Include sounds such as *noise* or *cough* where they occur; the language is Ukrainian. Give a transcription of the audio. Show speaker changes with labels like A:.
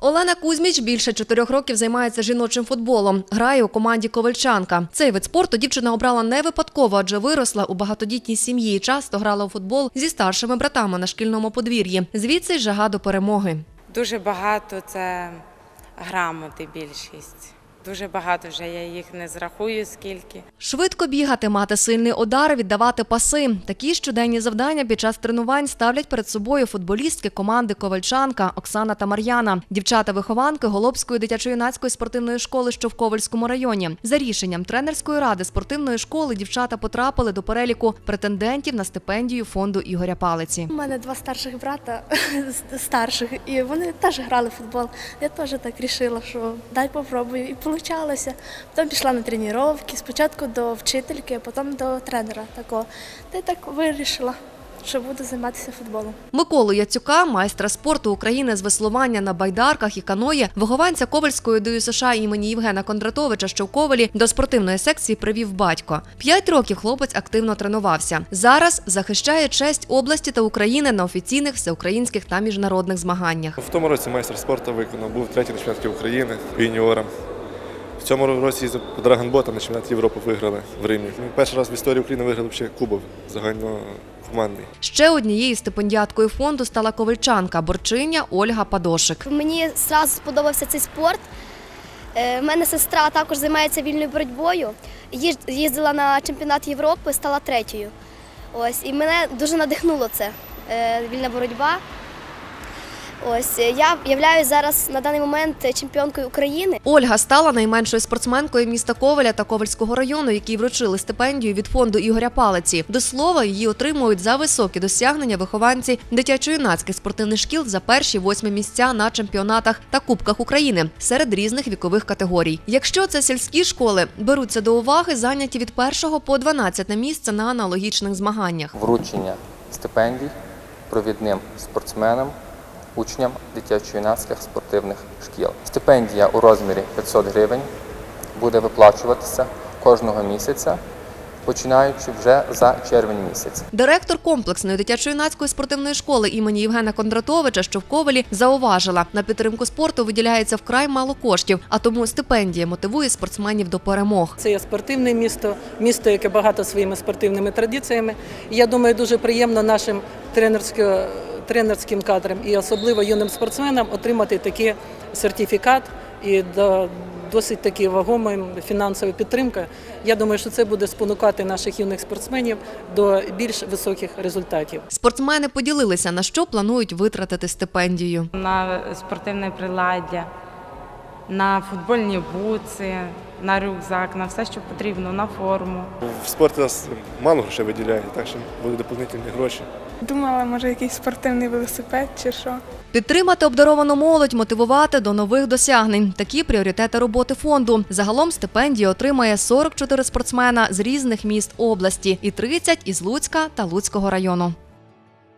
A: Олена Кузьміч більше чотирьох років займається жіночим футболом. Грає у команді Ковальчанка. Цей вид спорту дівчина обрала не випадково, адже виросла у багатодітній сім'ї і часто грала у футбол зі старшими братами на шкільному подвір'ї. Звідси жага до перемоги.
B: Дуже багато це грамоти більшість. Дуже багато вже я їх не зрахую скільки.
A: Швидко бігати, мати сильний удар, віддавати паси. Такі щоденні завдання під час тренувань ставлять перед собою футболістки команди Ковальчанка Оксана та Мар'яна. Дівчата-вихованки Голобської дитячо-юнацької спортивної школи, що в Ковальському районі. За рішенням тренерської ради спортивної школи дівчата потрапили до переліку претендентів на стипендію фонду Ігоря Палиці.
C: У мене два старших брата *laughs* старших, і вони теж грали в футбол. Я теж так вирішила, що дай попробую. І вийшло. Потім пішла на тренування, спочатку до вчительки, а потім до тренера такого. Та й так вирішила, що буду займатися футболом.
A: Миколу Яцюка, майстра спорту України з веслування на байдарках і каної, вихованця Ковальської ДЮСШ імені Євгена Кондратовича, що в Ковалі, до спортивної секції привів батько. П'ять років хлопець активно тренувався. Зараз захищає честь області та України на офіційних всеукраїнських та міжнародних змаганнях.
D: В тому році майстер спорту виконав, був третій на чемпіонаті України юніорам. В цьому році їздив по Драгонботам на чемпіонат Європи виграли в Римі. Ми перший раз в історії України виграли ще кубок загальнокомандний.
A: Ще однією стипендіаткою фонду стала ковальчанка борчиня Ольга Падошик.
E: Мені зразу сподобався цей спорт. Е, В мене сестра також займається вільною боротьбою. Їздила на чемпіонат Європи, стала третьою. Ось, і мене дуже надихнуло це е, вільна боротьба. Ось е, я являюсь зараз на даний момент чемпіонкою України.
A: Ольга стала найменшою спортсменкою міста Ковеля та Ковальського району, якій вручили стипендію від фонду Ігоря Палиці. До слова, її отримують за високі досягнення вихованці дитячо-юнацьких спортивних шкіл за перші восьмі місця на чемпіонатах та кубках України серед різних вікових категорій. Якщо це сільські школи, беруться до уваги зайняті від 1 по 12 місце на аналогічних змаганнях.
F: вручення стипендій провідним спортсменам, учням дитячо-юнацьких спортивних шкіл. Стипендія у розмірі 500 гривень буде виплачуватися кожного місяця, починаючи вже за червень місяць.
A: Директор комплексної дитячо-юнацької спортивної школи імені Євгена Кондратовича, що в Ковелі, зауважила, на підтримку спорту виділяється вкрай мало коштів, а тому стипендія мотивує спортсменів до перемог.
G: Це є спортивне місто, місто, яке багато своїми спортивними традиціями. І я думаю, дуже приємно нашим тренерсько- тренерським кадрам і особливо юним спортсменам отримати такий сертифікат і досить таки вагома фінансова підтримка. Я думаю, що це буде спонукати наших юних спортсменів до більш високих результатів.
A: Спортсмени поділилися, на що планують витратити стипендію.
B: На спортивне приладдя, на футбольні буци, на рюкзак, на все, що потрібно, на форму.
D: В спорті нас мало грошей виділяють, так що будуть доповнительні гроші.
H: Думала, може, якийсь спортивний велосипед чи що.
A: Підтримати обдаровану молодь, мотивувати до нових досягнень. Такі пріоритети роботи фонду. Загалом стипендію отримає 44 спортсмена з різних міст області і 30 із Луцька та Луцького району.